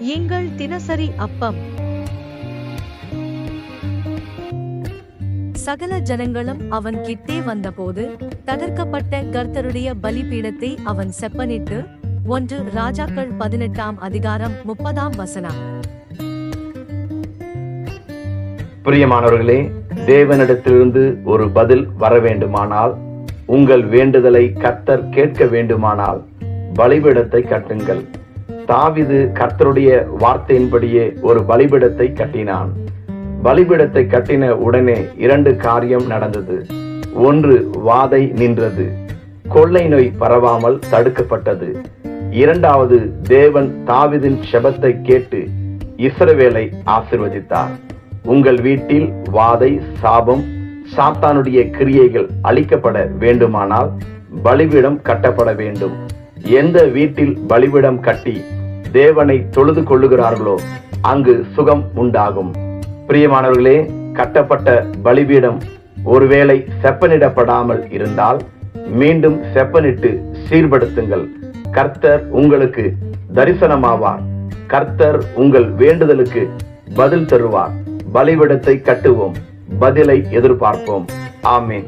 எங்கள் தினசரி அப்பம். சகல ஜனங்களும் அவன் கிட்டே வந்தபோது தகர்க்கப்பட்ட கர்த்தருடைய பலிபீடத்தை அவன் செப்பனிட்டு ஒன்று ராஜாக்கள் பதினெட்டாம் அதிகாரம் முப்பதாம் வசனம். பிரியமானவர்களே தேவனிடத்திலிருந்து ஒரு பதில் வர வேண்டுமானால் உங்கள் வேண்டுதலை கர்த்தர் கேட்க வேண்டுமானால் பலிபீடத்தை கட்டுங்கள். தாவிது கர்த்தருடைய வார்த்தையின்படியே ஒரு பலிபிடத்தை கட்டினான். பலிபிடத்தை கட்டின உடனே இரண்டு காரியம் நடந்தது. ஒன்று வாதை நின்றது. கொள்ளை நோய் பரவாமல் தடுக்கப்பட்டது. இரண்டாவது தேவன் தாவிதின் செபத்தை கேட்டு இஸ்ரவேலை ஆசிர்வதித்தார். உங்கள் வீட்டில் வாதை சாபம் சாத்தானுடைய கிரியைகள் அழிக்கப்பட வேண்டுமானால் பலிபீடம் கட்டப்பட வேண்டும். எந்த வீட்டில் பலிபீடம் கட்டி தேவனை தொழுது கொள்ளுகிறார்களோ அங்கு சுகம் உண்டாகும். பிரியமானவர்களே கட்டப்பட்ட பலிபீடம் ஒருவேளை செப்பனிடப்படாமல் இருந்தால் மீண்டும் செப்பனிட்டு சீர்படுத்துங்கள். கர்த்தர் உங்களுக்கு தரிசனமாவார். கர்த்தர் உங்கள் வேண்டுதலுக்கு பதில் தருவார். பலிபீடத்தை கட்டுவோம். பதிலை எதிர்பார்ப்போம். ஆமீன்.